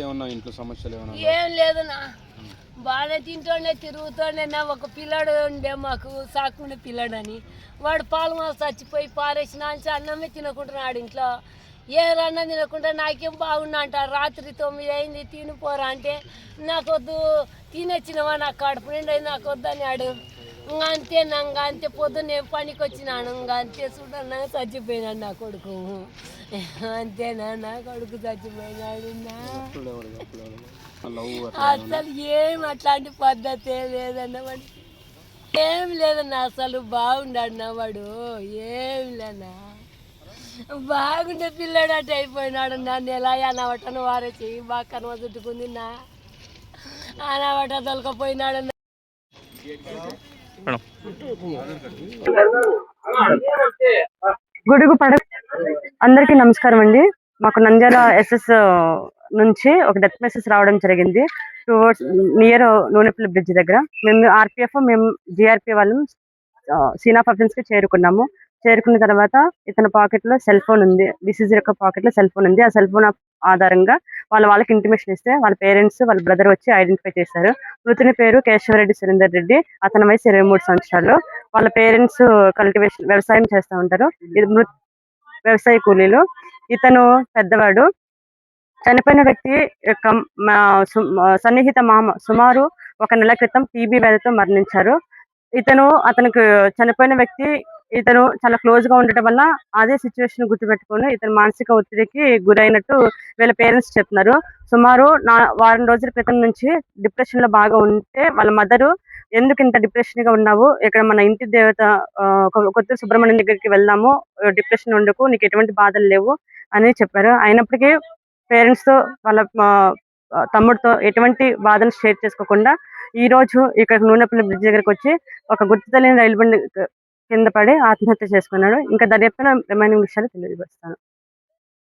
ఏమన్నా ఇంట్లో సమస్యలు ఏమన్నా ఏం లేదన్నా బాగానే తింటోండే తిరుగుతోండే. నా ఒక పిల్లాడు ఉండే మాకు సాకునే పిల్లాడు అని వాడు పాలు మాకు చచ్చిపోయి పారేసిన అన్నమే తినకుంటున్నాడు ఇంట్లో. ఏ అన్నం తినకుండా నాకేం బాగున్నా అంటారు రాత్రి తొమ్మిది అయింది తినిపోరా అంటే నాకొద్దు తినొచ్చినవా నాకు కడుపు నిండా నాకు వద్దని ఆడు ఇంకా అంతే నా ఇంకా అంతే పొద్దున్న నేను పనికి వచ్చినాను ఇంకా అంతే చూడన్నా చచ్చిపోయినాడు నా కొడుకు. అంతేనా నా కొడుకు చచ్చిపోయినాడు అసలు ఏం అట్లాంటి పద్ధతి లేదన్న వాడికి ఏం లేదన్న అసలు బాగుండాడు నా వాడు. ఏం లేనా బాగుండే పిల్లాడు అటు అయిపోయినాడు నన్ను ఎలా అనవటను వారే చెయ్యి బాగా కనుమ చుట్టుకుంది నా. అనవట తొలకపోయినాడు. మేడం. గుడుగు పడ అందరికీ నమస్కారం అండి. మాకు నంద్యాల ఎస్ఎస్ నుంచి ఒక డెత్ మెసేజ్ రావడం జరిగింది. టువర్డ్స్ నియర్ నూనెపల్లి బ్రిడ్జ్ దగ్గర. మేము ఆర్పిఎఫ్ మేము జిఆర్పి వాళ్ళం. సీనా ఆఫీస్కి చేరుకున్నాము. చేరుకున్న తర్వాత ఇతని పాకెట్లో సెల్ ఫోన్ ఉంది. డిసీజ్ యొక్క పాకెట్లో సెల్ ఫోన్ ఉంది. ఆ సెల్ ఫోన్ ఆధారంగా వాళ్ళ వాళ్ళకి ఇంటిమేషన్ ఇస్తే వాళ్ళ పేరెంట్స్ వాళ్ళ బ్రదర్ వచ్చి ఐడెంటిఫై చేశారు. మృతుని పేరు కేశవరెడ్డి సురేందర్ రెడ్డి. అతని వయసు ఇరవై మూడు సంవత్సరాలు. వాళ్ళ పేరెంట్స్ కల్టివేషన్ వ్యవసాయం చేస్తూ ఉంటారు. ఇది మృ- వ్యవసాయ కూలీలు. ఇతను పెద్దవాడు. చనిపోయిన వ్యక్తి యొక్క మా- సన్నిహిత మామ సుమారు ఒక నెల క్రితం టీబీ వ్యాధితో మరణించారు. ఇతను అతనికి చనిపోయిన వ్యక్తి ఇతను చాలా క్లోజ్గా ఉండటం వల్ల అదే సిచ్యువేషన్ గుర్తుపెట్టుకుని ఇతను మానసిక ఒత్తిడికి గురైనట్టు వీళ్ళ పేరెంట్స్ చెప్తున్నారు. సుమారు నా వారం రోజుల క్రితం నుంచి డిప్రెషన్లో బాగా ఉంటే వాళ్ళ మదరు ఎందుకు ఇంత డిప్రెషన్గా ఉన్నావు? ఇక్కడ మన ఇంటి దేవత కొత్త సుబ్రహ్మణ్యం దగ్గరికి వెళ్దాము. డిప్రెషన్ ఉండకు నీకు ఎటువంటి బాధలు లేవు అని చెప్పారు. అయినప్పటికీ పేరెంట్స్తో వాళ్ళ తమ్ముడితో ఎటువంటి బాధలు షేర్ చేసుకోకుండా ఈ రోజు ఇక్కడ నూనెపల్లి బ్రిడ్జ్ దగ్గరకు వచ్చి ఒక గుర్తు తెలియని రైలు బండి కింద పడి ఆత్మహత్య చేసుకున్నాడు. ఇంకా దర్యాప్తులో రిమైనింగ్ విషయాలు తెలియజేస్తాను.